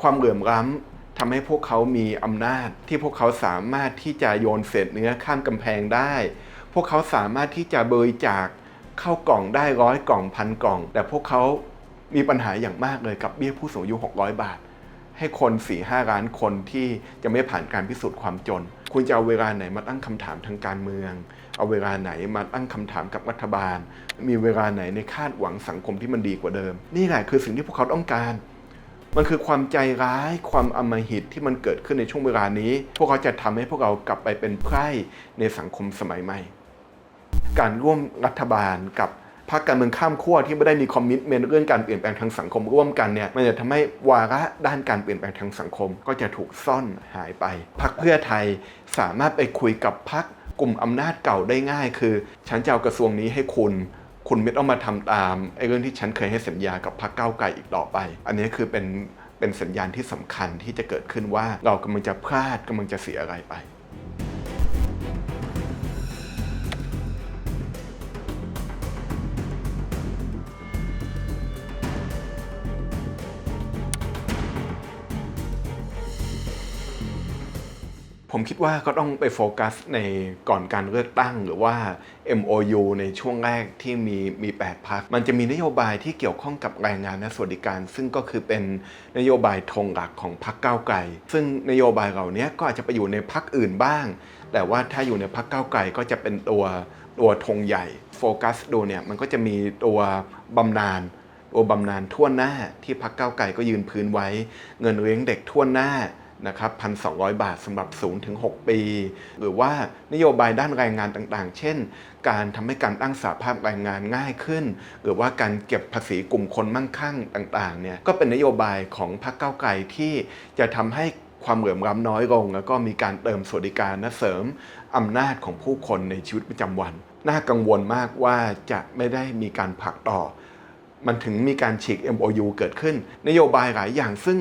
ความเหลื่อมล้ำทำให้พวกเขามีอำนาจ ที่พวกเขาสามารถที่จะโยนเศษเนื้อข้ามกำแพงได้ พวกเขาสามารถที่จะบริจาคเข้ากล่องได้ร้อยกล่องพันกล่อง แต่พวกเขามีปัญหาอย่างมากเลยกับเบี้ยผู้สูงอายุ 600 บาท ให้คน4ี่ห้าล้านคนที่จะไม่ผ่านการพิสูจน์ความจน คุณจะเอาเวลาไหนมาตั้งคำถามทางการเมือง เอาเวลาไหนมาตั้งคำถามกับรัฐบาล มีเวลาไหนในคาดหวังสังคมที่มันดีกว่าเดิม นี่แหละคือสิ่งที่พวกเขาต้องการ มันคือความใจร้ายความอมหิตที่มันเกิดขึ้นในช่วงเวลานี้ พวกเขาจะทำให้พวกเรากลับไปเป็นไพร่ในสังคมสมัยใหม่ การร่วมรัฐบาลกับพรรคการเมืองข้ามขั้วที่ไม่ได้มีคอมมิชเมนต์เรื่องการเปลี่ยนแปลงทางสังคมร่วมกันเนี่ยมันจะทำให้วาระด้านการเปลี่ยนแปลงทางสังคม ก็จะถูกซ่อนหายไปพรรคเพื่อไทยสามารถไปคุยกับพรรคกลุ่มอำนาจเก่าได้ง่าย คือ ฉันจะเอากระทรวงนี้ให้คุณ คุณไม่ต้องมาทำตามไอ้เรื่องที่ฉันเคยให้สัญญากับพรรคก้าวไกลอีกต่อไป อันนี้คือเป็นเป็นสัญญาณที่สำคัญที่จะเกิดขึ้นว่าเรากำลังจะพลาดกำลังจะเสียอะไรไป ผมคิดว่าก็ต้องไปโฟกัสในก่อนการเลือกตั้งหรือว่า MOU ในช่วงแรกที่มีมี 8พักมันจะมีนโยบายที่เกี่ยวข้องกับแรงงานและสวัสดิการ ซึ่งก็คือเป็นนโยบายธงหลักของพักก้าวไกล ซึ่งนโยบายเหล่านี้ก็อาจจะไปอยู่ในพักอื่นบ้าง แต่ว่าถ้าอยู่ในพักก้าวไกลก็จะเป็นตัวตัวธงใหญ่โฟกัสดูเนี่ยมันก็จะมีตัวบำนาญตัวบำนาญทั่วหน้าที่พักเก้าไกลก็ยืนพื้นไว้ เงินเลี้ยงเด็กทั่วหน้า นะครับพันสบาทสำหรับ0ถึง6ปี หรือว่านโยบายด้านแรงงานต่างๆ เช่น การทำให้การตั้งสาภาพแรงงานง่ายขึ้น หรือว่าการเก็บภาษีกลุ่มคนมั่งคั่งต่างๆเนี่ยก็เป็นนโยบายของพรรคเก้าวไกลที่จะทำให้ความเหลื่อมล้ำน้อยลง แล้วก็มีการเติมสวัสดิการและเสริมอำนาจของผู้คนในชีวิตประจำวัน น่ากังวลมากว่าจะไม่ได้มีการผลักต่อ มันถึงมีการฉีก MOU เกิดขึ้น นโยบายหลายอย่างซึ่ง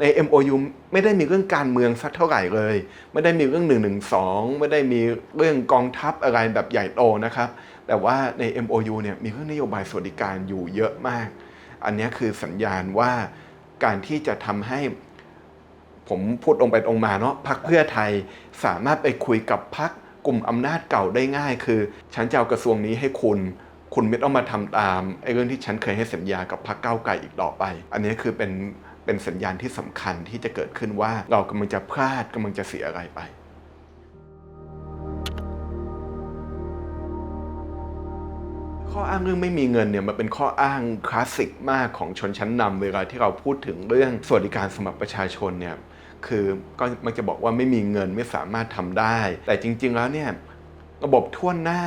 ใน MOU ไม่ได้มีเรื่องการเมืองสักเท่าไหร่เลย ไม่ได้มีเรื่อง1 1 2ไม่ได้มีเรื่องกองทัพอะไรแบบใหญ่โตนะครับ แต่ว่าใน MOU เนี่ยมีเรื่องนโยบายสวัสดิการอยู่เยอะมาก อันนี้คือสัญญาณว่าการที่จะทำให้ผมพูดตรงไปตรงมาเนาะพักเพื่อไทยสามารถไปคุยกับพักกลุ่มอำนาจเก่าได้ง่าย คือฉันจะเอากระทรวงนี้ให้คุณคุณไม่ต้องมาทำตามไอ้เรื่องที่ฉันเคยให้สัญญากับพักเก้าไกลอีกต่อไป อันนี้คือเป็น เป็นสัญญาณที่สำคัญที่จะเกิดขึ้นว่าเรากำลังจะพลาดกำลังจะเสียอะไรไปข้ออ้างเรื่องไม่มีเงินเนี่ยมันเป็นข้ออ้างคลาสสิกมากของชนชั้นนำเวลาที่เราพูดถึงเรื่องสวัสดิการสำหรับประชาชนเนี่ยคือก็มันจะบอกว่าไม่มีเงินไม่สามารถทำได้ แต่จริง ๆแล้วเนี่ยระบบทั่วหน้า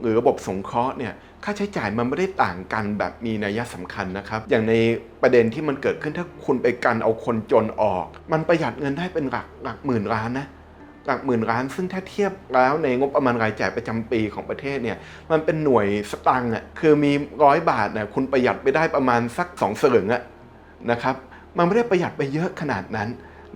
หรือระบบสงเคราะห์เนี่ย ค่าใช้จ่ายมันไม่ได้ต่างกันแบบมีนัยสำคัญนะครับ อย่างในประเด็นที่มันเกิดขึ้นถ้าคุณไปกันเอาคนจนออก มันประหยัดเงินได้เป็นหลักหลักหมื่นล้านนะหลักหมื่นล้าน ซึ่งถ้าเทียบแล้วในงบประมาณรายจ่ายประจำปีของประเทศเนี่ยมันเป็นหน่วยสตางค์อะคือมีร้อยบาทเนี่ยคุณประหยัดไปได้ประมาณสักสองสลึงอะนะครับมันไม่ได้ประหยัดไปเยอะขนาดนั้น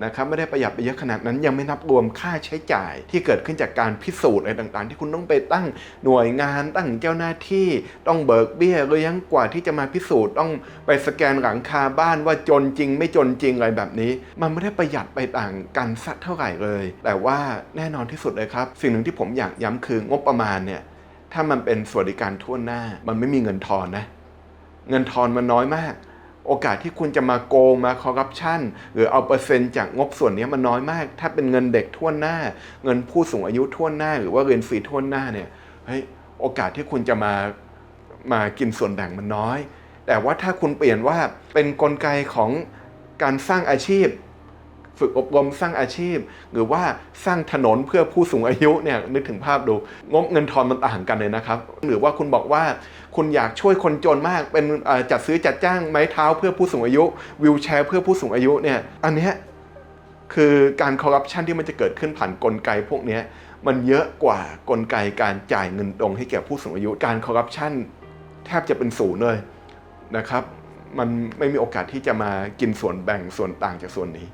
นะครับไม่ได้ประหยัดไปเยอะขนาดนั้น ยังไม่นับรวมค่าใช้จ่ายที่เกิดขึ้นจากการพิสูจน์อะไรต่างๆ ที่คุณต้องไปตั้งหน่วยงานตั้งเจ้าหน้าที่ต้องเบิกเบี้ยเลี้ยงกว่าที่จะมาพิสูจน์ต้องไปสแกนหลังคาบ้านว่าจนจริง ไม่จนจริงอะไรแบบนี้ มันไม่ได้ประหยัดไปต่างกันสักเท่าไหร่เลย แต่ว่าแน่นอนที่สุดเลยครับ สิ่งหนึ่งที่ผมอยากย้ำคืองบประมาณเนี่ยถ้ามันเป็นสวัสดิการทั่วหน้า มันไม่มีเงินทอนนะ เงินทอนมันน้อยมาก โอกาสที่คุณจะมาโกงมาคอร์รัปชันหรือเอาเปอร์เซ็นต์จากงบส่วนนี้มันน้อยมาก ถ้าเป็นเงินเด็กทั่วหน้า เงินผู้สูงอายุทั่วหน้า หรือว่าเรียนฟรีทั่วหน้าเนี่ยเฮ้ยโอกาสที่คุณจะมามากินส่วนแบ่งมันน้อย แต่ว่าถ้าคุณเปลี่ยนว่าเป็นนกลไกของการสร้างอาชีพ ฝึกอบรมสร้างอาชีพ หรือว่าสร้างถนนเพื่อผู้สูงอายุเนี่ยนึกถึงภาพดูงบเงินทอนมันต่างกันเลยนะครับ หรือว่าคุณบอกว่าคุณอยากช่วยคนจนมากเป็นจัดซื้อจัดจ้างไม้เท้าเพื่อผู้สูงอายุวิวแชร์เพื่อผู้สูงอายุเนี่ยอันนี้คือการคอร์รัปชันที่มันจะเกิดขึ้นผ่านกลไกพวกนี้มันเยอะกว่ากลไกการจ่ายเงินตรงให้แก่ผู้สูงอายุ การคอร์รัปชันแทบจะเป็นศูนย์เลยนะครับ มันไม่มีโอกาสที่จะมากินส่วนแบ่งส่วนต่างจากส่วนนี้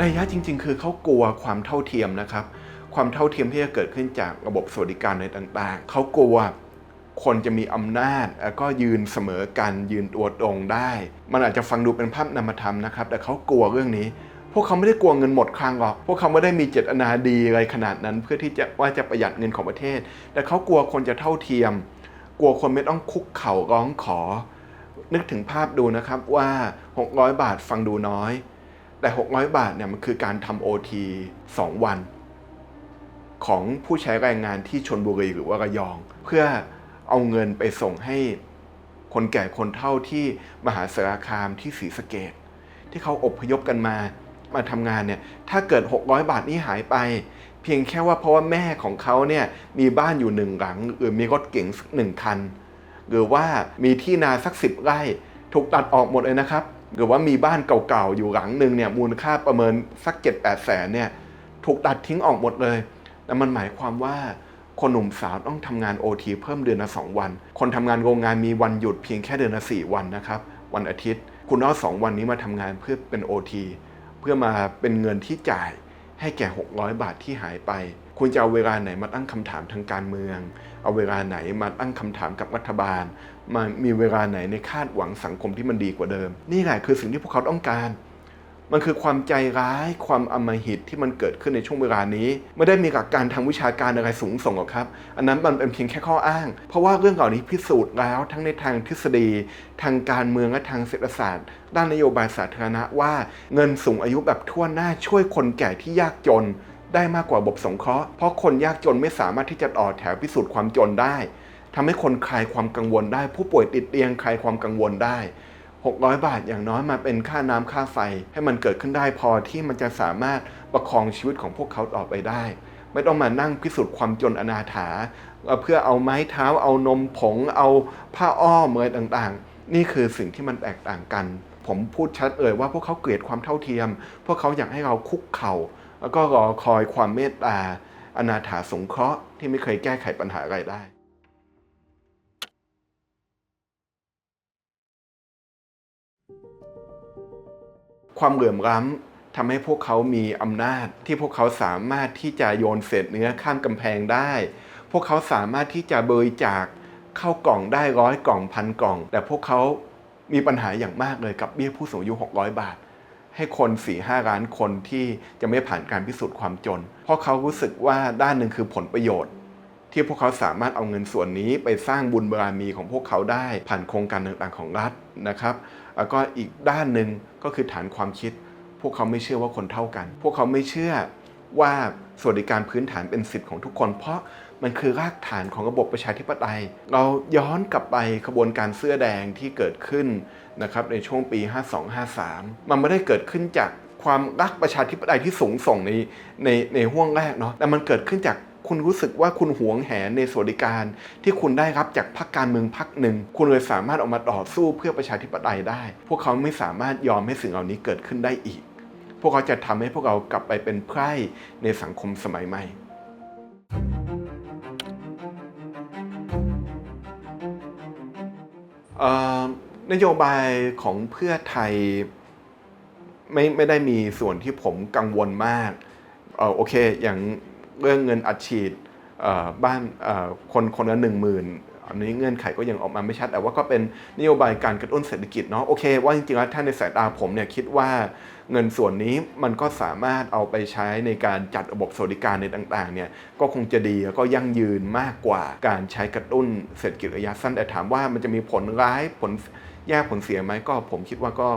นัยยะจริง ๆ คือเขากลัวความเท่าเทียมนะครับ ความเท่าเทียมที่จะเกิดขึ้นจากระบบสวัสดิการในต่างๆ เขากลัวคนจะมีอำนาจแล้วก็ยืนเสมอกันยืนตัวตรงได้ มันอาจจะฟังดูเป็นภาพนามธรรมนะครับ แต่เขากลัวเรื่องนี้ พวกเขาไม่ได้กลัวเงินหมดคลังหรอก พวกเขาไม่ได้มีเจตนาดีอะไรขนาดนั้น เพื่อที่จะว่าจะประหยัดเงินของประเทศ แต่เขากลัวคนจะเท่าเทียม กลัวคนไม่ต้องคุกเข่าร้องขอ นึกถึงภาพดูนะครับว่า 600 บาทฟังดูน้อย แต่ 600 บาทเนี่ยมันคือการทำโอที2วัน ของผู้ใช้แรงงานที่ชนบุรีหรือว่าระยอง เพื่อเอาเงินไปส่งให้คนแก่คนเฒ่าที่มหาสารคามที่ศรีสะเกดที่เขาอบพยพกันมามาทำงานเนี่ยถ้าเกิด 600 บาทนี้หายไป เพียงแค่ว่าเพราะว่าแม่ของเขาเนี่ยมีบ้านอยู่หนึ่งหลังหรือมีรถเก๋งสักหนึ่งคัน หรือว่ามีที่นาสักสิบไร่ถูกตัดออกหมดเลยนะครับ หรือว่ามีบ้านเก่าๆอยู่หลังหนึ่งเนี่ยมูลค่าประเมินสัก7 8แปดแสนเนี่ยถูกตัดทิ้งออกหมดเลยแต่มันหมายความว่าคนหนุ่มสาวต้องทำงานโอทีเพิ่มเดือนละสองวัน คนทำงานโรงงานมีวันหยุดเพียงแค่เดือนละสี่วันนะครับ วันอาทิตย์ คุณเอาสองวันนี้มาทำงานเพื่อเป็นโอทีเพื่อมาเป็นเงินที่จ่ายให้แก่ 600 บาทที่หายไป คุณจะเอาเวลาไหนมาตั้งคำถามทางการเมือง เอาเวลาไหนมาตั้งคำถามกับรัฐบาล มามีเวลาไหนในคาดหวังสังคมที่มันดีกว่าเดิม นี่แหละคือสิ่งที่พวกเขาต้องการ มันคือความใจร้ายความอำมหิตที่มันเกิดขึ้นในช่วงเวลานี้ ไม่ได้มีหลักการทางวิชาการอะไรสูงส่งหรอกครับ อันนั้นมันเป็นเพียงแค่ข้ออ้าง เพราะว่าเรื่องเหล่านี้พิสูจน์แล้วทั้งในทางทฤษฎี ทางการเมืองและทางเศรษฐศาสตร์ ด้านนโยบายสาธารณะว่า เงินสูงอายุแบบทั่วหน้าช่วยคนแก่ที่ยากจน ได้มากกว่าระบบสงเคราะห์เพราะคนยากจนไม่สามารถที่จะต่อแถวพิสูจน์ความจนได้ทำให้คนคลายความกังวลได้ ผู้ป่วยติดเตียงคลายความกังวลได้ 600 บาทอย่างน้อยมาเป็นค่าน้ำค่าไฟ ให้มันเกิดขึ้นได้พอที่มันจะสามารถประคองชีวิตของพวกเขาต่อไปได้ ไม่ต้องมานั่งพิสูจน์ความจนอนาถาเพื่อเอาไม้เท้าเอานมผง เอาผ้าอ้อมอะไรต่างๆ นี่คือสิ่งที่มันแตกต่างกัน ผมพูดชัดเลยว่าพวกเขาเกลียดความเท่าเทียม พวกเขาอยากให้เราคุกเข่า แล้วก็รอคอยความเมตตาอนาถาสงเคราะห์ที่ไม่เคยแก้ไขปัญหาอะไรได้ความเหลื่อมล้ำทำให้พวกเขามีอำนาจ ที่พวกเขาสามารถที่จะโยนเศษเนื้อข้ามกำแพงได้ พวกเขาสามารถที่จะบริจาคเข้ากล่องได้ร้อยกล่องพันกล่อง แต่พวกเขามีปัญหาอย่างมากเลยกับเบี้ยผู้สูงอายุ600 บาท ให้คน4ี่ห้าล้านคนที่จะไม่ผ่านการพิสูจน์ความจน เพราะเขารู้สึกว่าด้านหนึ่งคือผลประโยชน์ ที่พวกเขาสามารถเอาเงินส่วนนี้ไปสร้างบุญบารมีของพวกเขาได้ผ่านโครงการต่างๆของรัฐนะครับแล้วก็อีกด้านหนึ่งก็คือฐานความคิด พวกเขาไม่เชื่อว่าคนเท่ากัน พวกเขาไม่เชื่อว่าสวัสดิการพื้นฐานเป็นสิทธิ์ของทุกคน เพราะ มันคือรากฐานของระบบประชาธิปไตย เราย้อนกลับไปขบวนการเสื้อแดงที่เกิดขึ้นนะครับในช่วงปี 52-53 มันไม่ได้เกิดขึ้นจากความรักประชาธิปไตยที่สูงส่งในในในห่วงแรกเนาะแต่มันเกิดขึ้นจากคุณรู้สึกว่าคุณหวงแหนในสวัสดิการที่คุณได้รับจากพรรคการเมืองพรรคหนึ่ง คุณเลยสามารถออกมาต่อสู้เพื่อประชาธิปไตยได้ พวกเขาไม่สามารถยอมให้สิ่งเหล่านี้เกิดขึ้นได้อีก พวกเขาจะทำให้พวกเรากลับไปเป็นไพร่ในสังคมสมัยใหม่ นโยบายของเพื่อไทยไม่ไม่ได้มีส่วนที่ผมกังวลมากเออโอเคอย่างเรื่องเงินอัดฉีดบ้านคนคนละหนึ่งหมื่น อันนี้เงื่อนไขก็ยังออกมาไม่ชัด แต่ว่าก็เป็นนโยบายการกระตุ้นเศรษฐกิจเนาะโอเคว่าจริงๆแล้วท่านในสายตาผมเนี่ยคิดว่าเงินส่วนนี้มันก็สามารถเอาไปใช้ในการจัดระบบสวัสดิการในต่างๆเนี่ยก็คงจะดีแล้วก็ยั่งยืนมากกว่าการใช้กระตุ้นเศรษฐกิจระยะสั้นแต่ถามว่ามันจะมีผลร้ายผล แย่ผลเสียไหมก็ผมคิดว่าก็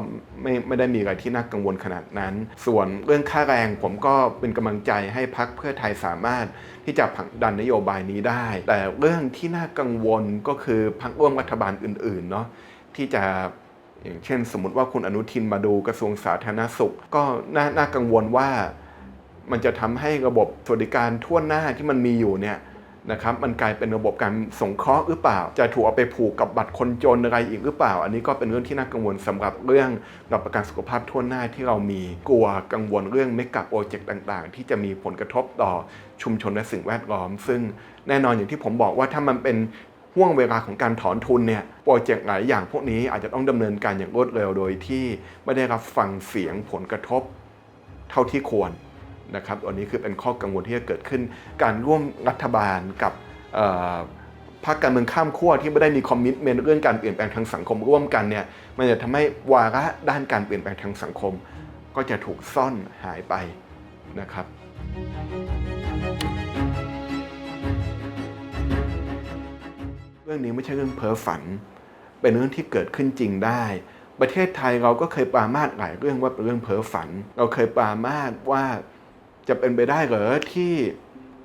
ไม่ไม่ได้มีอะไรที่น่ากังวลขนาดนั้น ส่วนเรื่องค่าแรงผมก็เป็นกำลังใจให้พักเพื่อไทยสามารถที่จะผลักดันนโยบายนี้ได้ แต่เรื่องที่น่ากังวลก็คือพักร่วมรัฐบาลอื่นๆเนาะที่จะอย่างเช่น สมมติว่าคุณอนุทินมาดูกระทรวงสาธารณสุข ก็น่าน่ากังวลว่ามันจะทำให้ระบบสวัสดิการทั่วหน้าที่มันมีอยู่เนี่ย นะครับมันกลายเป็นระบบการสงเคราะห์หรือเปล่า จะถูกเอาไปผูกกับบัตรคนจนอะไรอีกหรือเปล่า อันนี้ก็เป็นเรื่องที่น่ากังวลสำหรับเรื่องรับประกันสุขภาพทั่วหน้าที่เรามีกลัวกังวลเรื่องเมกะโปรเจกต์ต่างๆ ที่จะมีผลกระทบต่อชุมชนและสิ่งแวดล้อม ซึ่งแน่นอนอย่างที่ผมบอกว่าถ้ามันเป็นห่วงเวลาของการถอนทุนเนี่ยโปรเจกต์หลายอย่างพวกนี้อาจจะต้องดำเนินการอย่างรวดเร็วโดยที่ไม่ได้รับฟังเสียงผลกระทบ เท่าที่ควร นะครับอันนี้คือเป็นข้อกังวลที่จะเกิดขึ้น การร่วมรัฐบาลกับพรรคการเมืองข้ามขั้วที่ไม่ได้มีคอมมิชเมนต์เรื่องการเปลี่ยนแปลงทางสังคมร่วมกันเนี่ยมันจะทำให้วาระด้านการเปลี่ยนแปลงทางสังคม ก็จะถูกซ่อนหายไปนะครับเรื่องนี้ไม่ใช่เรื่องเพ้อฝัน เป็นเรื่องที่เกิดขึ้นจริงได้ ประเทศไทยเราก็เคยปรามาสหลายเรื่องว่าเป็นเรื่องเพ้อฝัน เราเคยปรามาสว่า จะเป็นไปได้เหรอที่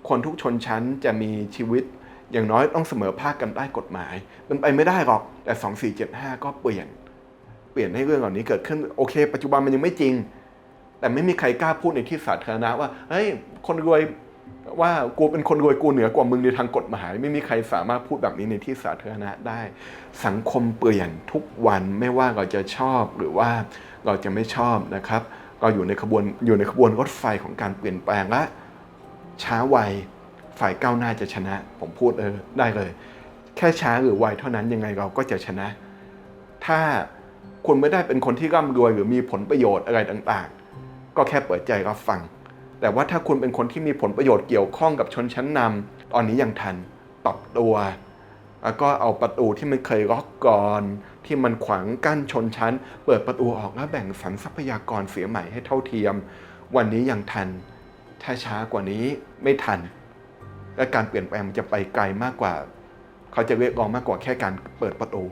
คนทุกชนชั้นจะมีชีวิตอย่างน้อยต้องเสมอภาคกันใต้กฎหมาย มันไปไม่ได้หรอกแต่ 2475 ก็เปลี่ยน เปลี่ยนให้เรื่องเหล่านี้เกิดขึ้นโอเค ปัจจุบันมันยังไม่จริง แต่ไม่มีใครกล้าพูดในที่สาธารณะว่าเฮ้ยคนรวยว่ากูเป็นคนรวยกูเหนือกว่ามึงในทางกฎหมาย ไม่มีใครสามารถพูดแบบนี้ในที่สาธารณะได้ สังคมเปลี่ยนทุกวันไม่ว่าเราจะชอบหรือว่าเราจะไม่ชอบนะครับ เราอยู่ในขบวนอยู่ในขบวนรถไฟของการเปลี่ยนแปลงและช้าไวฝ่ายก้าวหน้าจะชนะ ผมพูดเออได้เลย แค่ช้าหรือไวเท่านั้นยังไงเราก็จะชนะ ถ้าคุณไม่ได้เป็นคนที่ร่ำรวยหรือมีผลประโยชน์อะไรต่างๆ ก็แค่เปิดใจรับฟัง แต่ว่าถ้าคุณเป็นคนที่มีผลประโยชน์เกี่ยวข้องกับชนชั้นนำตอนนี้ยังทันปรับตัว แล้วก็เอาประตูที่มันเคยล็อกก่อน ที่มันขวางกั้นชนชั้น เปิดประตูออกแล้วแบ่งสรรทรัพยากรเสียใหม่ให้เท่าเทียม วันนี้ยังทัน ถ้าช้ากว่านี้ไม่ทัน และการเปลี่ยนแปลงมันจะไปไกลมากกว่า เขาจะเรียกร้องมากกว่าแค่การเปิดประตู